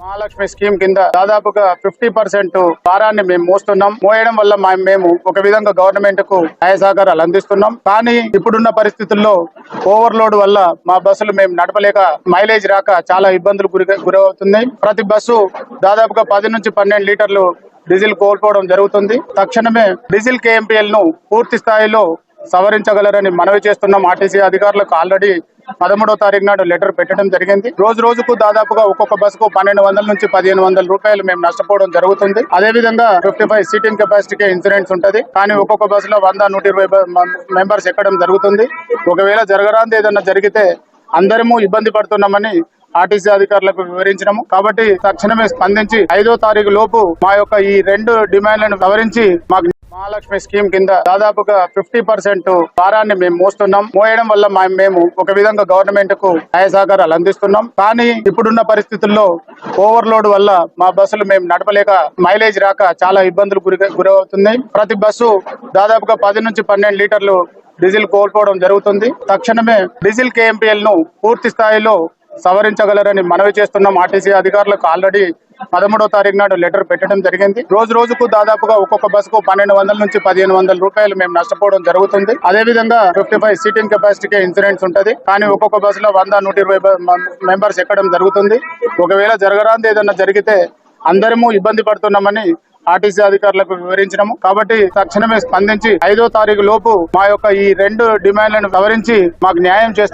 Mahalakshmi scheme కింద దాదాపుగా fifty percent భారాన్ని మేము మోస్తున్నాం. మోయడం వల్ల మేము ఒక విధంగా గవర్నమెంట్కు న్యాయ సహకారాలు అందిస్తున్నాం. కానీ ఇప్పుడున్న పరిస్థితుల్లో ఓవర్లోడ్ వల్ల మా బస్సులు మేము నడపలేక మైలేజ్ రాక చాలా ఇబ్బందులు గురి గురవుతున్నాయి. ప్రతి బస్సు దాదాపుగా పది నుంచి పన్నెండు లీటర్లు డీజిల్ కోల్పోవడం జరుగుతుంది. తక్షణమే డీజిల్ కేఎంపీఎల్ను పూర్తి స్థాయిలో సవరించగలరని మనవి చేస్తున్నాం. ఆర్టీసీ అధికారులకు ఆల్రెడీ పదమూడో తారీఖు నాడు లెటర్ పెట్టడం జరిగింది. రోజు రోజుకు దాదాపుగా ఒక్కొక్క బస్సుకు పన్నెండు వందల నుంచి పదిహేను వందల రూపాయలు మేము నష్టపోవడం జరుగుతుంది. అదే విధంగా ఫిఫ్టీ ఫైవ్ సీటింగ్ కెపాసిటీకి ఇన్సూరెన్స్ ఉంటుంది. కానీ ఒక్కొక్క బస్సులో వంద నూట ఇరవై మెంబర్స్ ఎక్కడం జరుగుతుంది. ఒకవేళ జరగరాంది ఏదన్నా జరిగితే అందరము ఇబ్బంది పడుతున్నామని ఆర్టీసీ అధికారులకు వివరించినాము. కాబట్టి తక్షణమే స్పందించి ఐదో తారీఖు లోపు మా యొక్క ఈ రెండు డిమాండ్లను సవరించి మాకు మహాలక్ష్మి స్కీమ్ కింద దాదాపుగా ఫిఫ్టీ పర్సెంట్ భారాన్ని మేము మోస్తున్నాం. మోయడం వల్ల మేము ఒక విధంగా గవర్నమెంట్కు న్యాయ సహకారాలు అందిస్తున్నాం. కానీ ఇప్పుడున్న పరిస్థితుల్లో ఓవర్లోడ్ వల్ల మా బస్సులు మేము నడపలేక మైలేజ్ రాక చాలా ఇబ్బందులు గురి గురవుతుంది. ప్రతి బస్సు దాదాపుగా పది నుంచి పన్నెండు లీటర్లు డీజిల్ కోల్పోవడం జరుగుతుంది. తక్షణమే డీజిల్ కేఎంపీఎల్ను పూర్తి స్థాయిలో సవరించగలరని మనవి చేస్తున్నాం. ఆర్టీసీ అధికారులకు ఆల్రెడీ పదమూడో తారీఖు నాడు లెటర్ పెట్టడం జరిగింది. రోజు రోజుకు దాదాపుగా ఒక్కొక్క బస్సుకు పన్నెండు వందల నుంచి పదిహేను వందల రూపాయలు మేము నష్టపోవడం జరుగుతుంది. అదే విధంగా ఫిఫ్టీ ఫైవ్ సీటింగ్ కెపాసిటీకే ఇన్సూరెన్స్ ఉంటది. కానీ ఒక్కొక్క బస్సులో వంద నూట ఇరవై మెంబర్స్ ఎక్కడం జరుగుతుంది. ఒకవేళ జరగరాంది ఏదన్నా జరిగితే అందరము ఇబ్బంది పడుతున్నామని ఆర్టీసీ అధికారులకు వివరించినాము. కాబట్టి తక్షణమే స్పందించి ఐదో తారీఖు లోపు మా యొక్క ఈ రెండు డిమాండ్లను సవరించి మాకు న్యాయం చేస్తారు